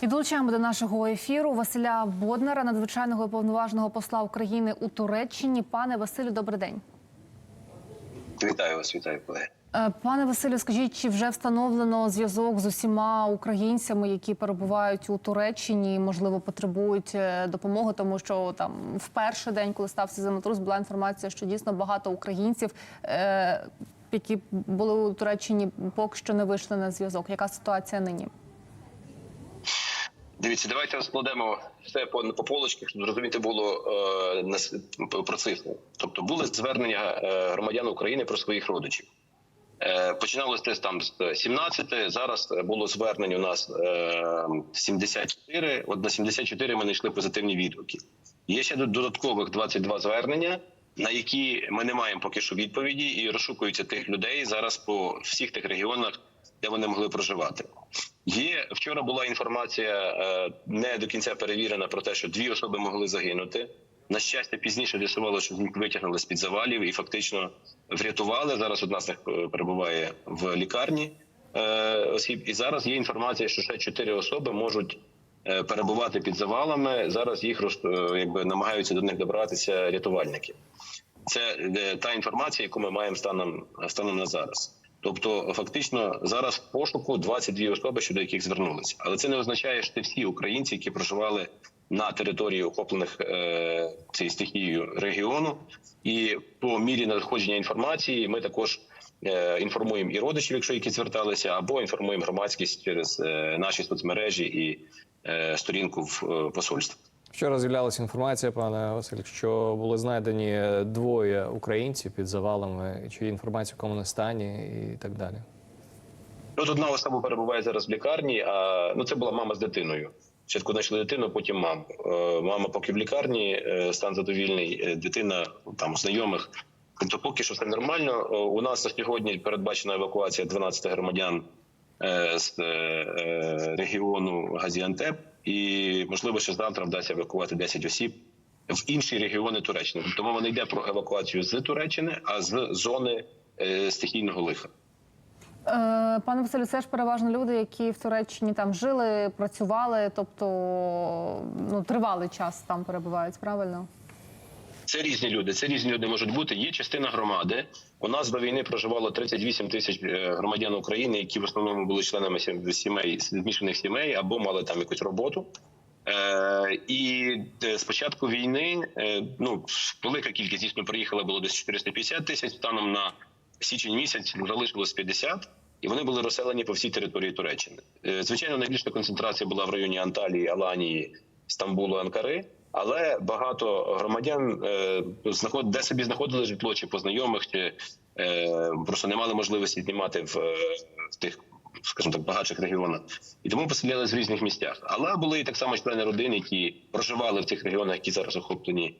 І долучаємо до нашого ефіру Василя Боднара, надзвичайного і повноважного посла України у Туреччині. Пане Василю, добрий день. Вітаю вас, вітаю колеги. Е, Пане Василю, скажіть, чи вже встановлено зв'язок з усіма українцями, які перебувають у Туреччині, і, можливо, потребують е, допомоги, тому що там в перший день, коли стався землетрус, була інформація, що дійсно багато українців, е, які були у Туреччині, поки що не вийшли на зв'язок. Яка ситуація нині? Дивіться, давайте розкладемо все по, по полочках, щоб зрозуміти було е, про цифру. Тобто були звернення е, громадян України про своїх родичів. Е, починалося там з 17, зараз було звернень у нас е, 74. От на 74 ми знайшли позитивні відгуки. Є ще додаткових 22 звернення, на які ми не маємо поки що відповіді, і розшукуються тих людей зараз по всіх тих регіонах, де вони могли проживати. Є вчора була інформація е, не до кінця перевірена про те, що дві особи могли загинути. На щастя, пізніше з'ясувало, що їх витягнули з під завалів і фактично врятували. Зараз одна з них е, перебуває в лікарні е, осіб. І зараз є інформація, що ще чотири особи можуть перебувати під завалами. Зараз їх якби намагаються до них добратися рятувальники. Це та інформація, яку ми маємо станом станом на зараз. Тобто, фактично, зараз в пошуку 22 особи, щодо яких звернулися, але це не означає, що всі українці, які проживали на території охоплених е, цією стихією регіону. І по мірі надходження інформації ми також е, інформуємо і родичів, якщо які зверталися, або інформуємо громадськість через е, наші соцмережі і е, сторінку в посольстві. Вчора з'являлася інформація, пане Василь, що були знайдені двоє українців під завалами, чи інформація в якому стані і так далі. От одна особа перебуває зараз в лікарні. А ну це була мама з дитиною. Спочатку знайшли дитину, потім маму. Е, Мама поки в лікарні, е, стан задовільний, е, дитина там у знайомих. Тобто, поки що все нормально. У нас на сьогодні передбачена евакуація 12 громадян з регіону Газіантеп, і можливо, що завтра вдасться евакувати 10 осіб в інші регіони Туреччини. Тому не йде про евакуацію з Туреччини, а з зони е, стихійного лиха. Е, Пане Василю, це ж переважно люди, які в Туреччині там жили, працювали, тобто ну тривалий час там перебувають, правильно? Це різні люди. Це різні люди можуть бути. Є частина громади. У нас до війни проживало 38 тисяч е, громадян України, які в основному були членами сім- сімей змішаних сімей або мали там якусь роботу. Е, і е, з початку війни е, ну велика кількість дійсно приїхала було десь 450 тисяч. Станом на січень місяць залишилось 50, і вони були розселені по всій території Туреччини. Е, Звичайно, найбільша концентрація була в районі Анталії, Аланії, Стамбулу, Анкари. Але багато громадян е, знаход, де собі знаходили житло, чи по знайомих, чи е, просто не мали можливості знімати в, е, в тих, скажімо так, багатших регіонах, і тому поселялись в різних місцях. Але були і так само члени родин, які проживали в тих регіонах, які зараз охоплені,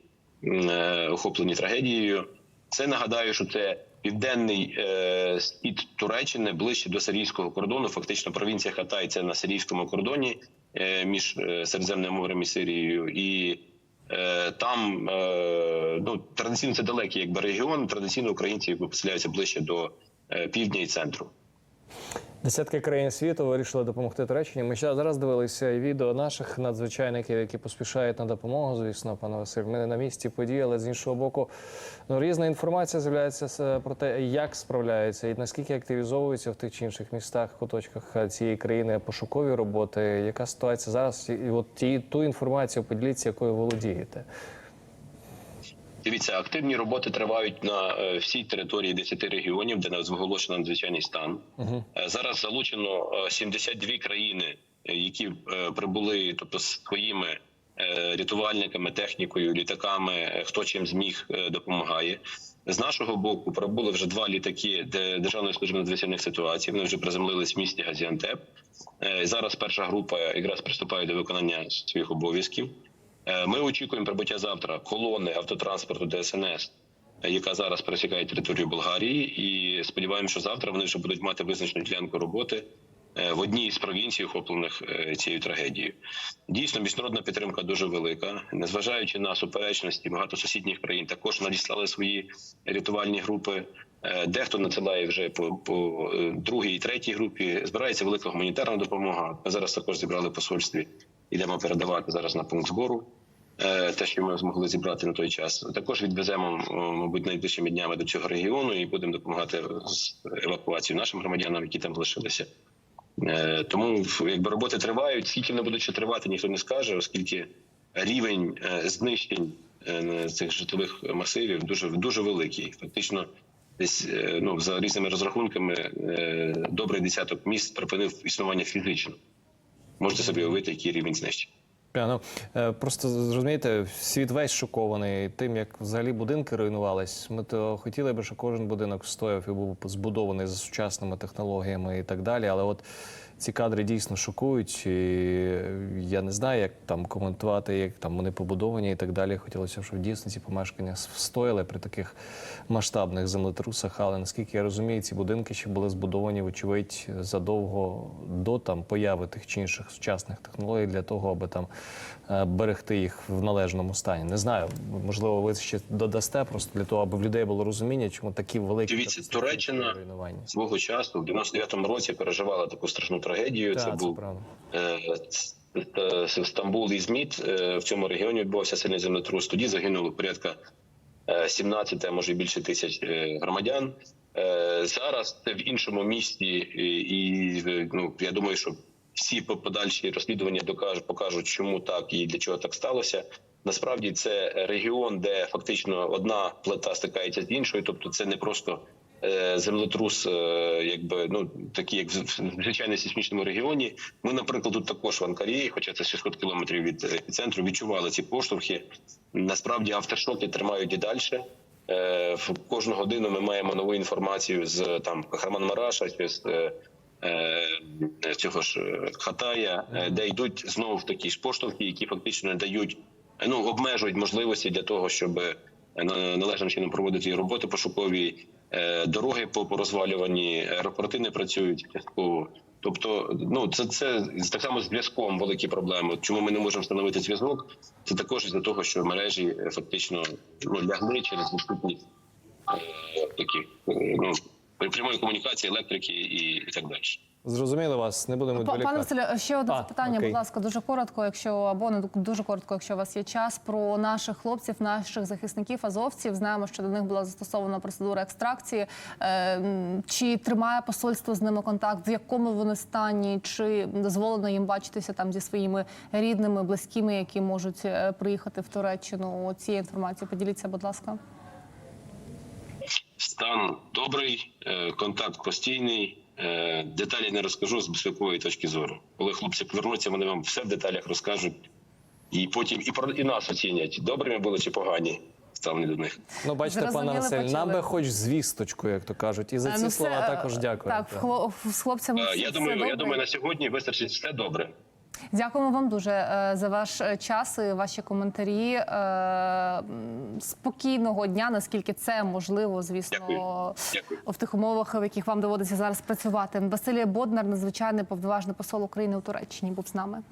охоплені трагедією. Це нагадаю, що це південний е, схід Туреччини ближче до сирійського кордону. Фактично, провінція Хатай це на сирійському кордоні е, між е, Середземним морем і Сирією, і е, там е, ну традиційно це далекий якби регіон. Традиційно українці поселяються ближче до е, півдня і центру. Десятки країн світу вирішили допомогти Туреччині. Ми ще зараз дивилися відео наших надзвичайників, які поспішають на допомогу. Звісно, пане Василь. Ми не на місці події, але з іншого боку, ну різна інформація з'являється про те, як справляються і наскільки активізовуються в тих чи інших містах, куточках цієї країни пошукові роботи. Яка ситуація зараз? І от ті ту інформацію поділіться, якою володієте. Дивіться, активні роботи тривають на е, всій території 10 регіонів, де нас оголошено надзвичайний стан. Е, Зараз залучено е, 72 країни, е, які е, прибули, тобто своїми рятувальниками, технікою, літаками, хто чим зміг допомагає. З нашого боку прибули вже два літаки де Державної служби надзвичайних ситуацій. Вони вже приземлились в місті Газіантеп. Зараз перша група якраз приступає до виконання своїх обов'язків. Е, Ми очікуємо прибуття завтра колони автотранспорту ДСНС, яка зараз пересікає територію Болгарії, і сподіваємося, що завтра вони вже будуть мати визначену ділянку роботи е, в одній з провінцій, охоплених е, цією трагедією. Дійсно, міжнародна підтримка дуже велика. Незважаючи на суперечності, багато сусідніх країн також надіслали свої рятувальні групи. Дехто надсилає вже по, по другій і третій групі. Збирається велика гуманітарна допомога. Ми зараз також зібрали посольстві. Йдемо передавати зараз на пункт збору. е, Те, що ми змогли зібрати на той час, також відвеземо, мабуть, найближчими днями до цього регіону і будемо допомагати з евакуацією нашим громадянам, які там залишилися. Е, Тому якби роботи тривають. Скільки вони будуть ще тривати, ніхто не скаже, оскільки рівень е, знищень цих житлових масивів дуже дуже великий. Фактично, десь ну за різними розрахунками добрий десяток міст припинив існування фізично. Можете собі уявити, який рівень знищень. Е, Ну, е, просто зрозумієте, світ весь шокований тим, як взагалі будинки руйнувались. Ми то хотіли би, щоб кожен будинок стояв і був збудований за сучасними технологіями і так далі. Але от ці кадри дійсно шокують. І я не знаю, як там коментувати, як там вони побудовані і так далі. Хотілося б, щоб дійсно ці помешкання встояли при таких масштабних землетрусах. Але наскільки я розумію, ці будинки ще були збудовані, вочевидь, задовго до там появи тих чи інших сучасних технологій для того, аби там е, берегти їх в належному стані. Не знаю, можливо, ви ще додасте просто для того, аби в людей було розуміння, чому такі великі Дивіться, Туреччина. Свого часу, в 99-му році, переживала таку страшну трагедію. це це був правда. Е, Стамбул і Зміт е, в цьому регіоні відбувався сильний землетрус. Тоді загинуло порядка е, 17, а може і більше тисяч е, громадян. Е, Зараз це в іншому місті, і, і е, ну я думаю, що всі по- подальші розслідування докажуть, покажуть, чому так і для чого так сталося. Насправді це регіон, де фактично одна плита стикається з іншою, тобто це не просто е, землетрус, е, якби ну такий, як в звичайно сейсмічному регіоні. Ми, наприклад, тут також в Анкарі, хоча це 600 кілометрів від епіцентру, відчували ці поштовхи. Насправді автошоки тримають і далі. Е, В кожну годину ми маємо нову інформацію з там Хараман-Мараша чи з е, е, цього ж е, Хатая, е, де йдуть знову такі ж поштовхи, які фактично дають ну обмежують можливості для того, щоб е, на- належним чином проводити роботи пошукові, е, дороги по порозвалювані, аеропорти не працюють частково. Тобто, ну це це так само з зв'язком великі проблеми. Чому ми не можемо встановити зв'язок? Це також із-за того, що мережі е, фактично ну, лягли через відсутність е, такі е, ну прямої комунікації, електрики і, і так далі. Зрозуміли вас, не будемо Па- Пане відволікати. Василю, ще одне запитання, окей. будь ласка, дуже коротко, якщо або не дуже коротко, якщо у вас є час, про наших хлопців, наших захисників, азовців. Знаємо, що до них була застосована процедура екстракції. Е, Чи тримає посольство з ними контакт? В якому вони стані? Чи дозволено їм бачитися там зі своїми рідними, близькими, які можуть е, приїхати в Туреччину? Цією інформацією поділіться, будь ласка. Стан добрий, е, контакт постійний. Е, Деталі не розкажу з безпекової точки зору. Коли хлопці повернуться, вони вам все в деталях розкажуть, і потім і про і нас оцінять, добрими були чи погані ставлені до них. Ну, бачите, пане Василь, нам би хоч звісточку, як то кажуть, і за Е, ці ну, слова все, також дякую. Так, хло- з хлопцями Я все думаю, я думаю, на сьогодні вистачить все добре. Дякуємо вам дуже е, за ваш е, час і ваші коментарі. Е, Спокійного дня, наскільки це можливо, звісно, Дякую. Дякую. в тих умовах, в яких вам доводиться зараз працювати. Василій Боднар, надзвичайний повноважний посол України у Туреччині, був з нами.